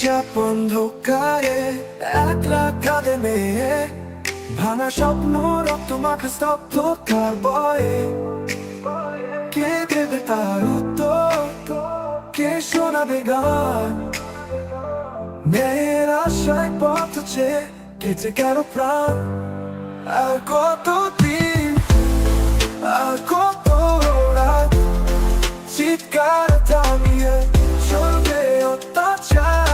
চুপচাপ অন্ধকারে, একলা কাঁদে মেয়ে। ভাঙা স্বপ্ন, রক্ত স্তব্ধ কার বয়ে। কে দেবে তার উত্তর? কে শোনাবে গান? মেয়ের আশায় পথ চেয়ে কেটে গেল প্রাণ। আর কত দিন আর কত চিৎকার থামিয়ে চলবে অত্যাচার।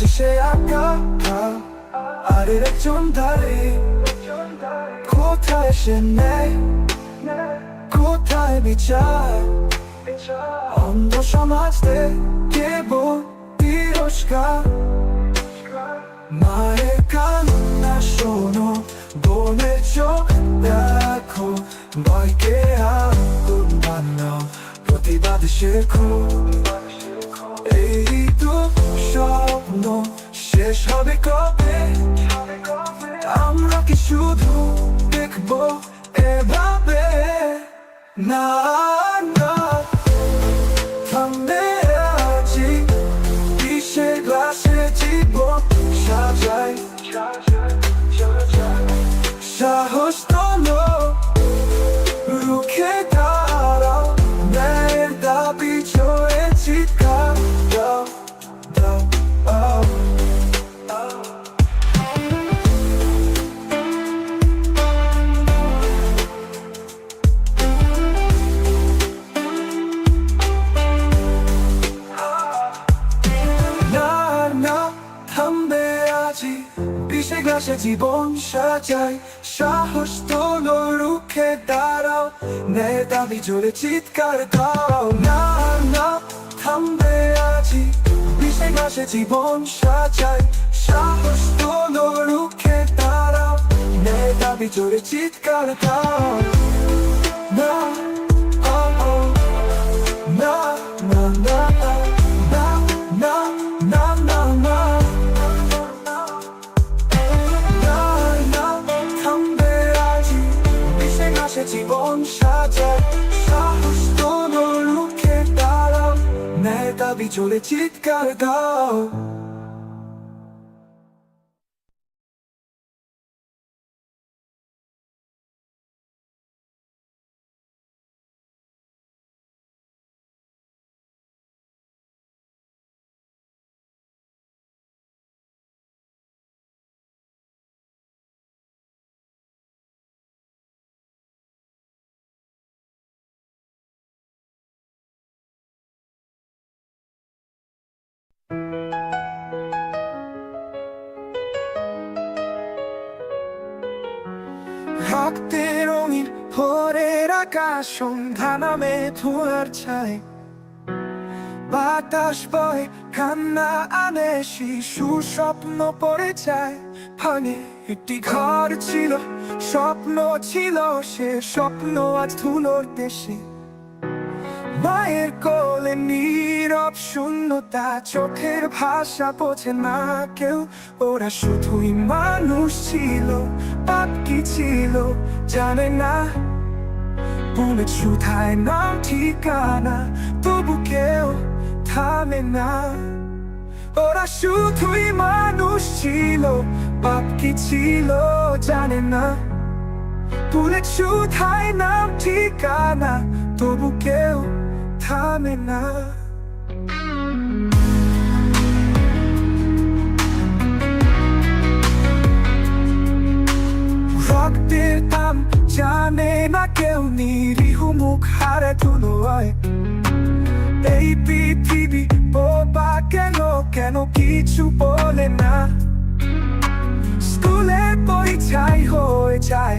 আজ সে আঁকা আর একজন ধারে। কোথায় সে নেই কোথায় বিচার? অন্ধ সমাজ কেবল তিরস্কার। মায়ের কান্না শোনো, বোনের চোখ দেখো, ভয়কে আগুন বানাও, প্রতিবাদ শেখো। এই তো স্বপ্ন শেষ হবে কবে? আমরা কি শুধু দেখব এভাবে? না। বিষে জীবন সাজাই। সাহস তোলো, রুখে দাঁড়াও। দাবি জোরে চিৎকার দাও না না, থামবে আজি। বিষে গ্লাসে জীবন সাজাই। সাহস তোলো, রুখে দাঁড়াও। দাবি জোরে চিৎকার দাও. না না। জোরে চিৎকার দাও। রক্তে রঙিন ভোরের আকাশ, সন্ধ্যা নামে ধোঁয়ার ছায় বাতাস বয় কান্না আনে, শিশু স্বপ্ন পড়ে যায়। ভাঙে একটি ঘর ছিল, স্বপ্ন ছিল, সে স্বপ্ন আজ ধুলোর দেশে। মায়ের কোলে নীরব শূন্যতা, চোখের ভাষা বোঝে না কেউ। ওরা শুধুই মানুষ ছিল, পাপ কি ছিল জানে না। বলে শুধায় নাম, ঠিকানা তবু কেউ থামে না। ওরা শুধুই মানুষ ছিল, পাপ কি ছিল জানে না। তুলে শুধায় নাম, ঠিকানা তবু কেউ থামে না রক্তের দাম জানে না কেউ, নিরীহ মুখ হারে ধুলোয় এই পৃথিবী বোবা কেন কেন কিছু বলে না। স্কুলের বই ছাই হয়ে যায়,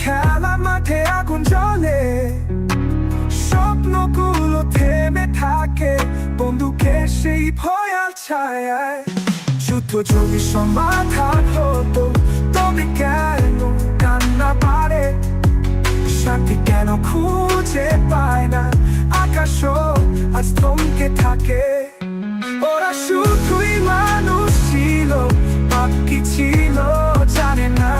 খেলা মাঠে আগুন জ্বলে। স্বপ্নগুলো থেমে থাকে। বন্ধুকে সেই ভয়াল ছায় শুদ্ধ যদি সমাধান হতো, তবে কেন কান্না পারে শান্তি কেন খুঁজে পায় না? আকাশ আজ থমকে থাকে। ওরা শুধুই মানুষ ছিল, বাকি ছিল, জানে না।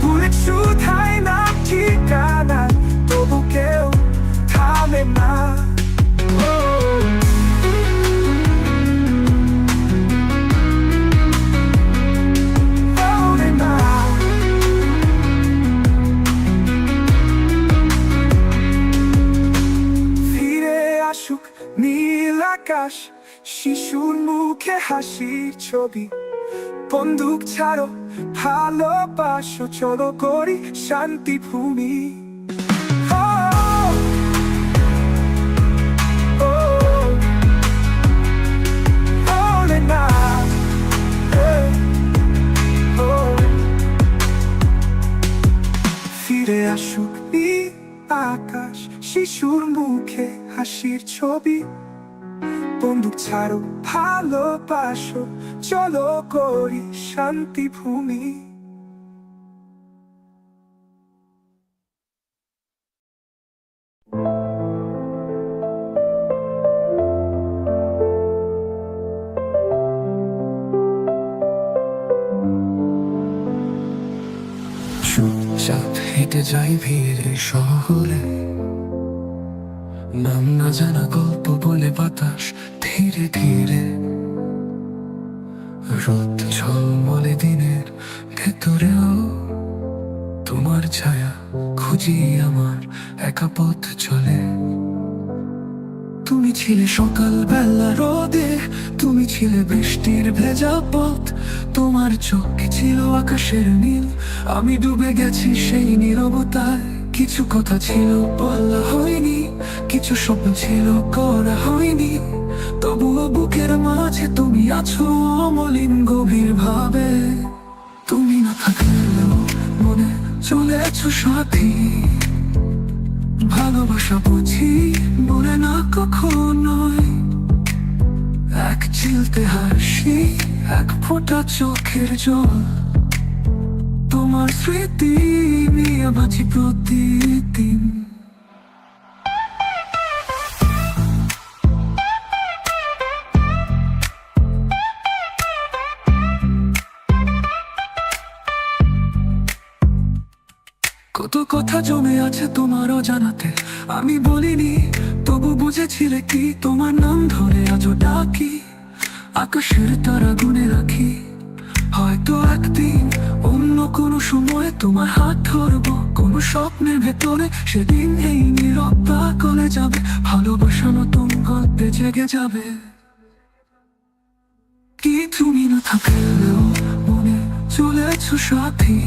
ভুলে শুধায় না ঠিকানা। জানে না নীল আকাশ শিশুর মুখে হাসির ছবি বন্দুক ছাড়ো ভালোবাসো চলো করি শান্তি ভূমি শিশুর মুখে হাসির ছবি। বন্দুক ছাড়ো, ভালোবাসো, চলো করি শান্তি ভূমি। চুপচাপ হেঁটে যাই ভিড়ে শহরে। নাম না জানা গল্প বলে বাতাস, ধীরে ধীরে। রোদ ঝলমলে দিনের ভেতরেও তোমার ছায়া খুঁজি আমার একা পথ চলে। তুমি ছিলে সকাল বেলা রোদে, তুমি ছিলে বৃষ্টির ভেজা পথ। তোমার চোখে ছিল আকাশের নীল, আমি ডুবে গেছি সেই নীরবতায়। কিছু কথা ছিল বলা হয়নি কিছু স্বপ্ন ছিল করা হয়নি। তবুও বুকের মাঝে তুমি আছো অমলিন গভীর ভাবে তুমি না থাকলেও মনে চলে আছো সাথী। ভালোবাসা বুঝি বলে না কখনোই এক চিলতে হাসি, এক ফোঁটা চোখের জল। তোমার স্মৃতি নিয়ে বাঁচি প্রতিদিন। কত কথা জমে আছে তোমার অজানাতে। আমি বলিনি, তবু বুঝেছিলে কি? তোমার নাম ধরে আজও ডাকি। আকাশের তারা গুনে রাখি। হয়তো একদিন অন্য কোনো সময় তোমার হাত ধরবো। কোনো স্বপ্নের ভেতরে সেদিন এই নীরবতা কলে যাবে। ভালোবাসা নতুন গল্পে জেগে যাবে। কি তুমি না থাকলেও মনে চলেছো সাথী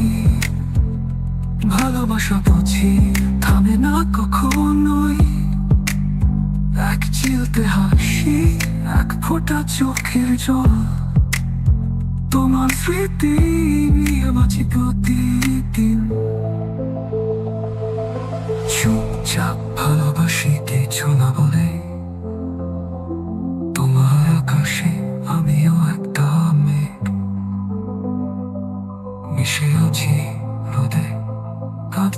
ভালোবাসা বুঝি থামে না কখনোই। এক চিলতে হাসি, এক ফোঁটা চোখের জল। তোমার স্মৃতি নিয়ে বাঁচি প্রতিদিন। চুপচাপ ভালোবাসি কিছু না বলে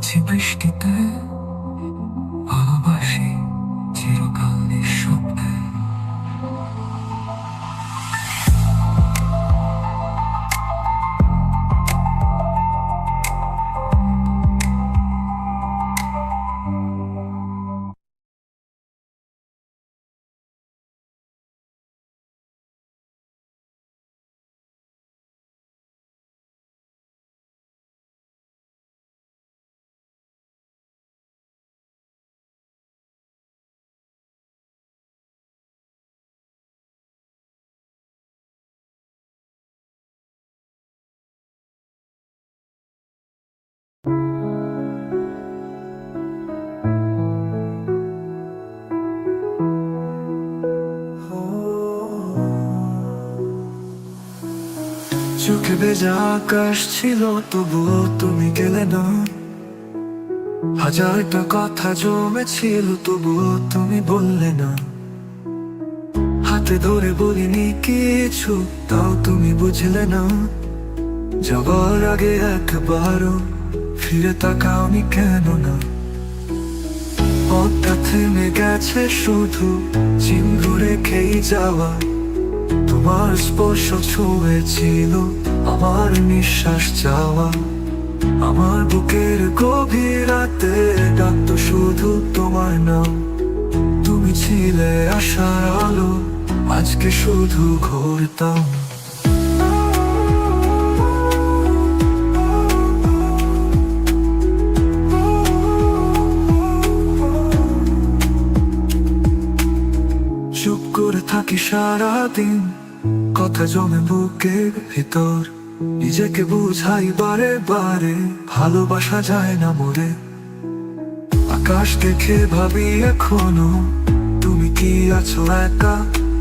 Geçi beş চোখে ভেজা আকাশ ছিল তবুও তুমি গেলে না। হাজারটা কথা জমেছিল তবুও তুমি বললে না। হাতে ধরে বলিনি কিছু, তাও তুমি বুঝলে না। যাবার আগে একবারও ফিরে তাকাওনি কেন না। পথটা থেমে গেছে শুধু চিহ্ন রেখেই যাওয়া। তোমার স্পর্শ ছুঁয়েছিল, আমার নিঃশ্বাস চাওয়া। আমার বুকের গভীর রাতে ডাকতো শুধু তোমার নাম। তুমি ছিলে আশার আলো, আজকে শুধু ঘুরতাম। চুপ করে থাকি সারাদিন কথা জমে বুকের ভিতর। নিজেকে বুঝাই বারে বারে, ভালোবাসা যায় না মোরে। আকাশ দেখে ভাবি এখনও, তুমি কি আছো একা?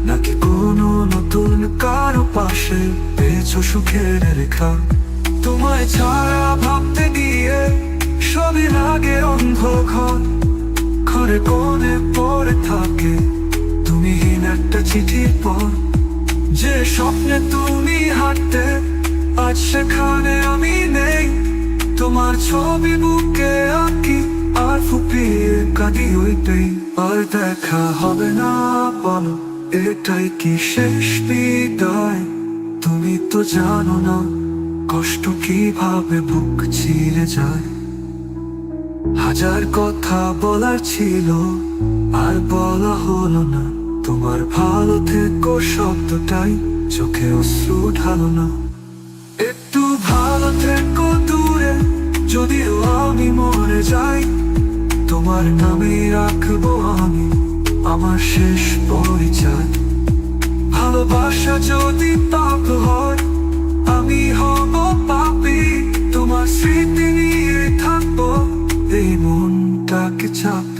নাকি কোনো নতুন কারও পাশে পেয়েছ সুখের রেখা? তোমায় ছাড়া ভাবতে গিয়ে সবই লাগে অন্ধকার। ঘরে কোণে পড়ে থাকে তুমিহীন একটা চিঠির পর। যে স্বপ্নে তুমি হাঁটতে, আজ সেখানে আমি নেই। তোমার ছবি বুকে আঁকি আর ফুপিয়ে কাঁদি ওইটাই। আর দেখা হবে না, বলো, এটাই কি শেষ বিদায়? তুমি তো জানো না, কষ্ট কীভাবে বুক ছিঁড়ে যায়। হাজার কথা বলার ছিল, আর বলা হলো না। তোমার ভালো থেকো শব্দটাই চোখে অশ্রু ঢালো না। একটু ভালো থেকো দূরে, যদিও আমি মরে যাই, তোমার নামে রাখব আমি আমার শেষ পরিচয়। ভালোবাসা যদি পাপ হয়, আমি হব পাপি, তোমার স্মৃতি নিয়ে থাকব, এই মনটাকে চাপি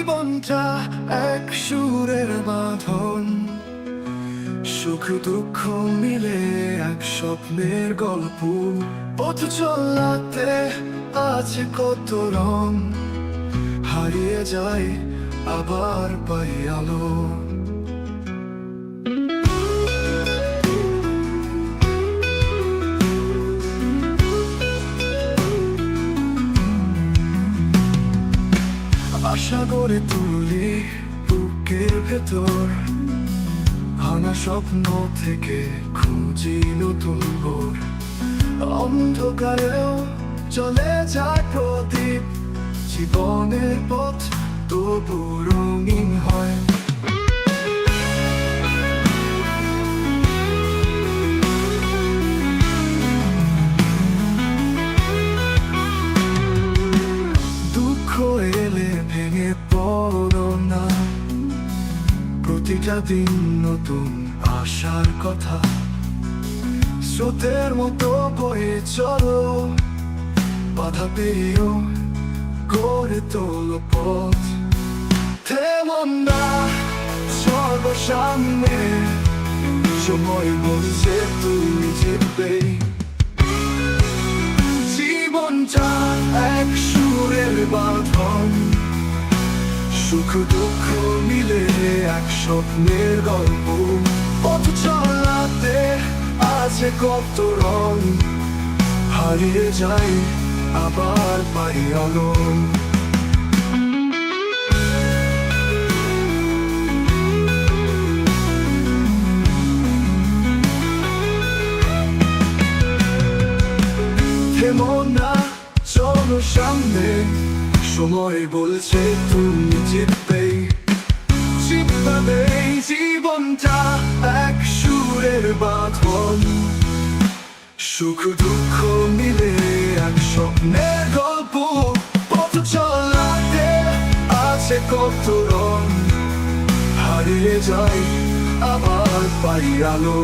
জীবনটা এক সুরের বাঁধন সুখ দুঃখ মিলে এক স্বপ্নের গল্প। পথ চলাতে আছে কত রং। হারিয়ে যায় আবার পাই আলো। করে তুলি বুকের ভেতর। ভাঙা স্বপ্ন থেকে খুঁজি নতুন ভোর। অন্ধকারেও চলে যায় প্রদীপ। জীবনের পথ তবু রঙিন হয়। দিন নতুন আশার কথা। স্রোতের মতো বয়ে চলো, বাধা পেয়েও গড়ে তোলো পথ। তেমন না সর্বসামনে, সময় বলছে তুমি জিতবে। জীবনটা এক সুরের বাঁধন সুখ দুঃখ মিলে এক স্বপ্নের গল্প। পথ চলাতে আছে কত রং। হারিয়ে যাই আবার পাই আলো সামনে। সময় বলছে তুমি। জিতবে জিতবে জীবনটা এক সুরের বাঁধন। সুখ দুঃখ মিলে এক স্বপ্নের গল্প। পথ চলাতে আছে কত হারিয়ে যাই আবার পাই আলো।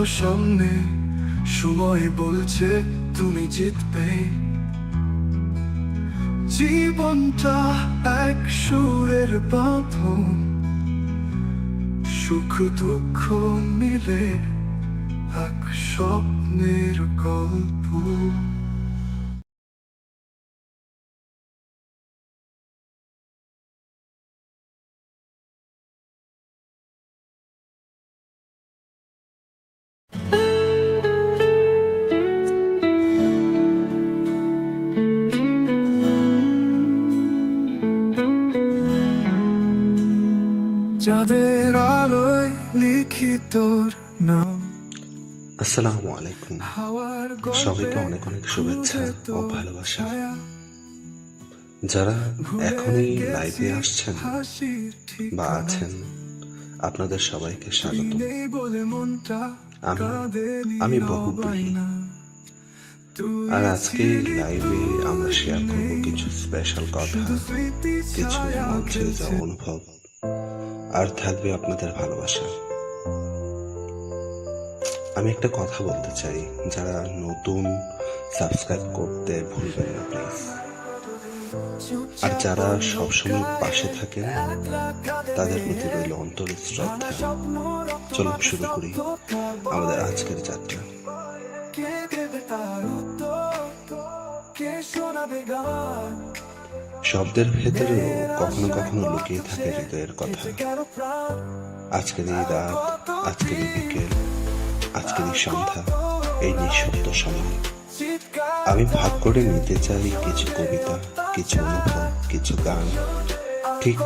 চলো সামনে সময় বলছে, তুমি জিতবে। জীবনটা এক সুরের বাঁধন, সুখ দুঃখ মিলে এক স্বপ্নের গল্প। যাদের আলোয় লিখিত নাম। আসসালামু আলাইকুম। সবাইকে অনেক অনেক শুভেচ্ছা ও ভালোবাসা। যারা এখনই লাইভে আসছেন বা আছেন আপনাদের সবাইকে স্বাগত আমি আমি বহুব্রী আর আজকে লাইভে আমরা শেয়ার করব কিছু স্পেশাল কথা। কিছু মধ্যে যা অনুভব আর থাকবে আপনাদের ভালোবাসা। আমি একটা কথা বলতে চাই, যারা নতুন সাবস্ক্রাইব করতে ভুলবেন না, প্লিজ। আর যারা সবসময় পাশে থাকেন, তাদের প্রতি রইল অন্তরের শ্রদ্ধা। চলুন শুরু করি আমাদের আজকের যাত্রা। কে শোনাবে গান? শব্দের ভেতরেও কখনো কখনো লুকিয়ে থাকে হৃদয়ের কথা। আজকের এই রাত, আজকের এই বিকেল, আজকের এই সন্ধ্যা, এই নিঃশব্দ সময়। আমি ভাগ করে নিতে চাই কিছু কবিতা, কিছু অনুভব, কিছু গান। ঠিক